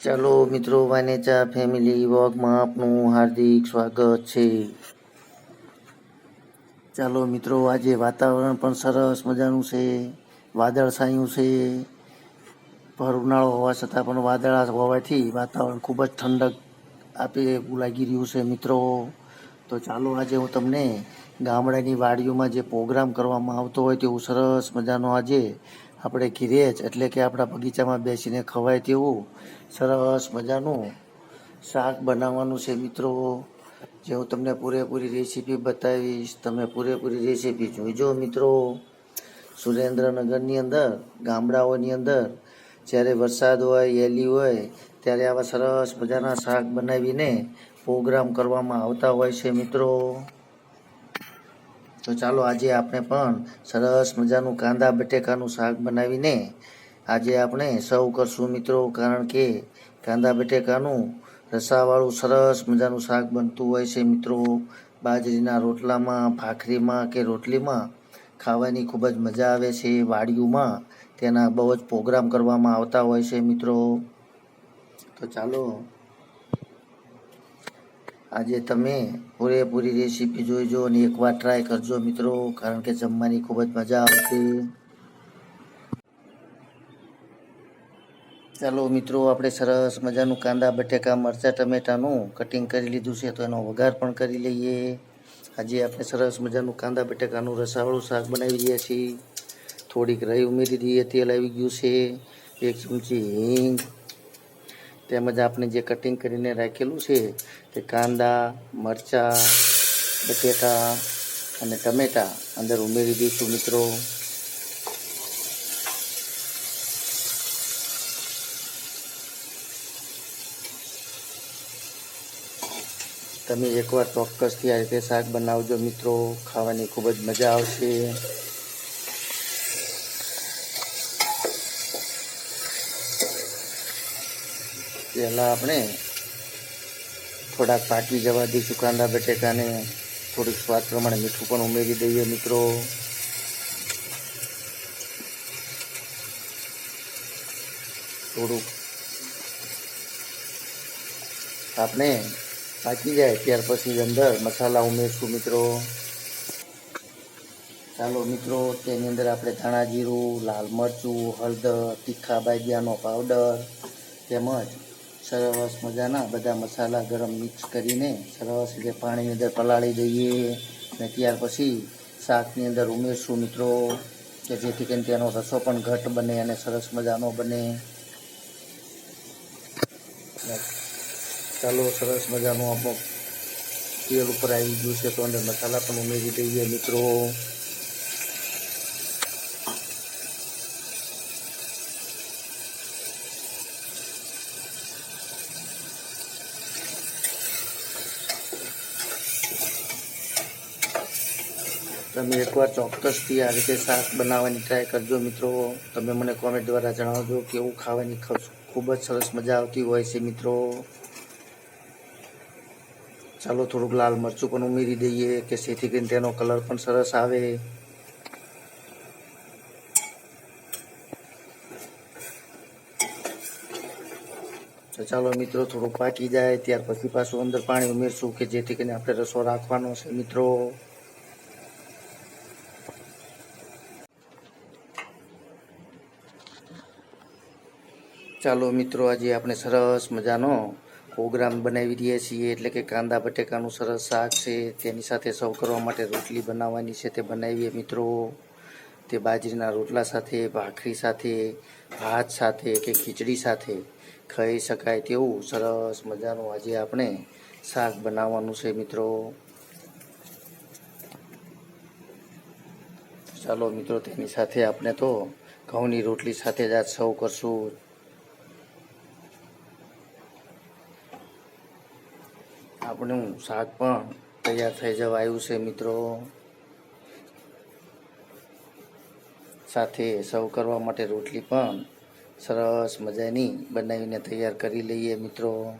ચાલો મિત્રો વાનેચા ફેમિલી વોગમાં આપનું હાર્દિક સ્વાગત છે. ચાલો મિત્રો, આજે વાતાવરણ પણ સરસ મજાનું છે, વાદળ વાદળછાયું છે. ભર ઉનાળો હોવા છતાં પણ વાદળા હોવાથી વાતાવરણ ખૂબ જ ઠંડક આપે લાગી રહ્યું છે મિત્રો. તો ચાલો આજે હું તમને ગામડાની વાડીઓમાં જે પ્રોગ્રામ કરવામાં આવતો હોય તેવું સરસ મજાનો આજે આપણે ઘીરે જ, એટલે કે આપણા બગીચામાં બેસીને ખવાય તેવું સરસ મજાનું શાક બનાવવાનું છે મિત્રો. જે હું તમને પૂરેપૂરી રેસીપી બતાવીશ, તમે પૂરેપૂરી રેસીપી જોઈજો મિત્રો. સુરેન્દ્રનગરની અંદર, ગામડાઓની અંદર, જ્યારે વરસાદ હોય એલી હોય, ત્યારે આવા સરસ મજાના શાક બનાવીને પ્રોગ્રામ કરવામાં આવતા હોય છે મિત્રો. તો ચાલો આજે આપણે પણ સરસ મજાનું કાંદા બટેકાનું શાક બનાવીને આજે આપણે સૌ કરશું મિત્રો. કારણ કે કાંદા બટેકાનું રસાવાળું સરસ મજાનું શાક બનતું હોય છે મિત્રો. બાજરીના રોટલામાં, ભાખરીમાં કે રોટલીમાં ખાવાની ખૂબ જ મજા આવે છે. વાડીઓમાં તેના બહુ જ પ્રોગ્રામ કરવામાં આવતા હોય છે મિત્રો. તો ચાલો આજે તમે પૂરેપૂરી રેસીપી જોઈજો અને એકવાર ટ્રાય કરજો મિત્રો, કારણ કે જમવાની ખૂબ જ મજા આવશે ચાલો મિત્રો, આપણે સરસ મજાનું કાંદા, બટેકા, મરચાં, ટમેટાનું કટિંગ કરી લીધું છે, તો એનો વઘાર પણ કરી લઈએ. આજે આપણે સરસ મજાનું કાંદા, બટેકાનું રસાવાળું શાક બનાવી રહ્યા છીએ. થોડીક રહી ઉમેરી દઈએ, તેલ આવી ગયું છે. એક ચમચી હિંગ તેમજ આપણે જે કટિંગ કરીને રાખેલું છે તે કાંદા, મરચાં, બટેટા અને ટમેટાં અંદર ઉમેરી દઈશું મિત્રો. તમે એકવાર ચોક્કસથી આ રીતે શાક બનાવજો મિત્રો. ખાવાની ખૂબ જ મજા આવશે. પહેલાં આપણે થોડાક પાકી જવા દઈશું કાંદા, બટેકાને. થોડીક સ્વાદ પ્રમાણે મીઠું પણ ઉમેરી દઈએ મિત્રો. થોડુંક. આપણે પાકી જાય ત્યાર પછી અંદર મસાલા ઉમેરશું મિત્રો. ચાલો મિત્રો, તેની અંદર આપણે ધાણા જીરું, લાલ મરચું, હળદર, તીખા બાજિયાનો પાવડર, તેમજ સરસ મજાના બધા મસાલા ગરમ મિક્સ કરીને સરસ રીતે પાણીની અંદર પલાળી દઈએ અને ત્યાર પછી શાકની અંદર ઉમેરશું મિત્રો, કે જેથી કરીને તેનો રસો પણ ઘટ બને અને સરસ મજાનો બને. ચાલો, સરસ મજાનું આપણું તેલ ઉપર આવી ગયું છે તો અંદર મસાલા પણ ઉમેરી દઈએ મિત્રો. તમે એકવાર ચોક્કસથી આ રીતે શાક બનાવવાની ટ્રાય કરજો મિત્રો. તમે મને કોમેન્ટ દ્વારા જણાવજો કે એવું ખાવાની ખૂબ જ સરસ મજા આવતી હોય છે મિત્રો. ચાલો થોડુંક લાલ મરચું પણ ઉમેરી દઈએ કે જેથી કરીને તેનો કલર પણ સરસ આવે. તો ચાલો મિત્રો થોડુંક પાકી જાય, ત્યાર પછી પાછું અંદર પાણી ઉમેરશું કે જેથી કરીને આપણે રસો રાખવાનો છે મિત્રો. ચાલો મિત્રો, આજે આપણે સરસ મજાનો પ્રોગ્રામ બનાવી રહ્યા છીએ. એટલે કે કાંદા બટેકાનું સરસ શાક છે, તેની સાથે સર્વ કરવા માટે રોટલી બનાવવાની છે તે બનાવીએ મિત્રો. તે બાજરીના રોટલા સાથે, ભાખરી સાથે, ભાત સાથે કે ખીચડી સાથે ખાઈ શકાય તેવું સરસ મજાનું આજે આપણે શાક બનાવવાનું છે મિત્રો. ચાલો મિત્રો, તેની સાથે આપણે તો ઘઉંની રોટલી સાથે જ આજ સૌ કરશું. આપણું શાક પણ તૈયાર થઈ જવા આવ્યું છે, મિત્રો. સાથે સર્વ કરવા માટે રોટલી પણ સરસ મજાની બનાવીને તૈયાર કરી લઈએ, મિત્રો.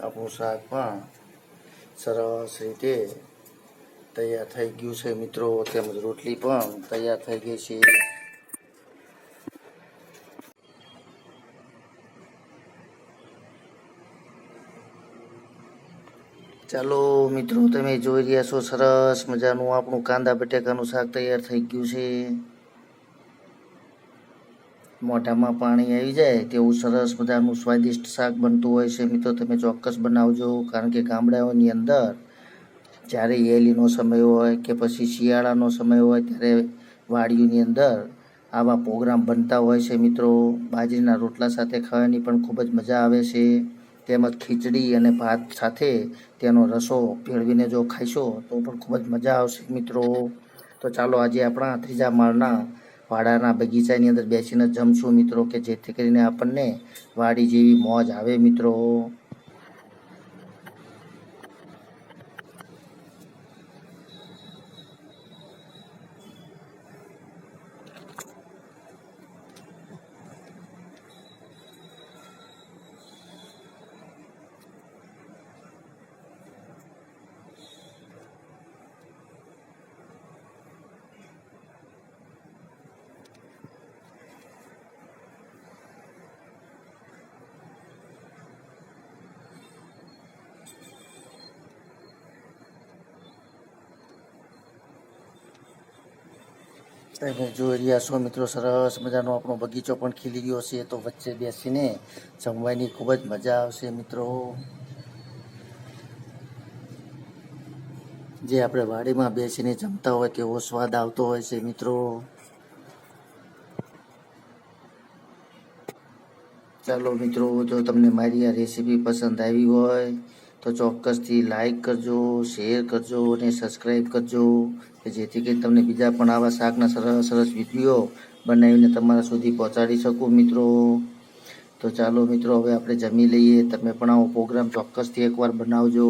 આપણું શાક પણ સરસ રીતે તૈયાર થઈ ગયું છે મિત્રો, તેમજ રોટલી પણ તૈયાર થઈ ગઈ છે. ચાલો મિત્રો, તમે જોઈ રહ્યા છો સરસ મજાનું આપણું કાંદા બટેકાનું શાક તૈયાર થઈ ગયું છે. મોઢામાં પાણી આવી જાય તેવું સરસ મજાનું સ્વાદિષ્ટ શાક બનતું હોય છે. મિત્રો, તમે ચોક્કસ બનાવજો, કારણ કે ગામડાઓની અંદર જ્યારે એલીનો સમય હોય કે પછી શિયાળાનો સમય હોય ત્યારે વાડીઓની અંદર આવા પ્રોગ્રામ બનતા હોય છે મિત્રો. બાજરીના રોટલા સાથે ખાવાની પણ ખૂબ જ મજા આવે છે. તેમજ ખીચડી અને ભાત સાથે તેનો રસો ભેળવીને જો ખાઈશો તો પણ ખૂબ જ મજા આવશે મિત્રો. તો ચાલો આજે આપણા ત્રીજા માળના વાડાના બગીચાની અંદર બેસીને જમશું મિત્રો, કે જેથી કરીને આપણને વાડી જેવી મોજ આવે મિત્રો. તમે જોઈ રહ્યા છો મિત્રો, સરસ મજાનો આપણો બગીચો પણ ખીલી ગયો છે, તો વચ્ચે બેસીને જમવાની ખૂબ જ મજા આવશે મિત્રો. જે આપણે વાડીમાં બેસીને જમતા હોય તેવો સ્વાદ આવતો હોય છે મિત્રો. ચાલો મિત્રો, જો તમને મારી આ રેસીપી પસંદ આવી હોય તો ચોક્કસથી લાઈક કરજો શેર કરજો અને સબસ્ક્રાઈબ કરજો, કે જેથી કરી તમને બીજા પણ આવા શાકના સરસ સરસ વીડિયો બનાવીને તમારા સુધી પહોંચાડી શકું મિત્રો. તો ચાલો મિત્રો, હવે આપણે જમી લઈએ. તમે પણ આવો પ્રોગ્રામ ચોક્કસથી એકવાર બનાવજો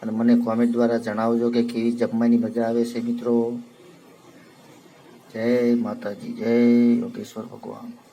અને મને કોમેન્ટ દ્વારા જણાવજો કે કેવી જમવાની મજા આવે છે મિત્રો. જય માતાજી, જય યોગેશ્વર ભગવાન.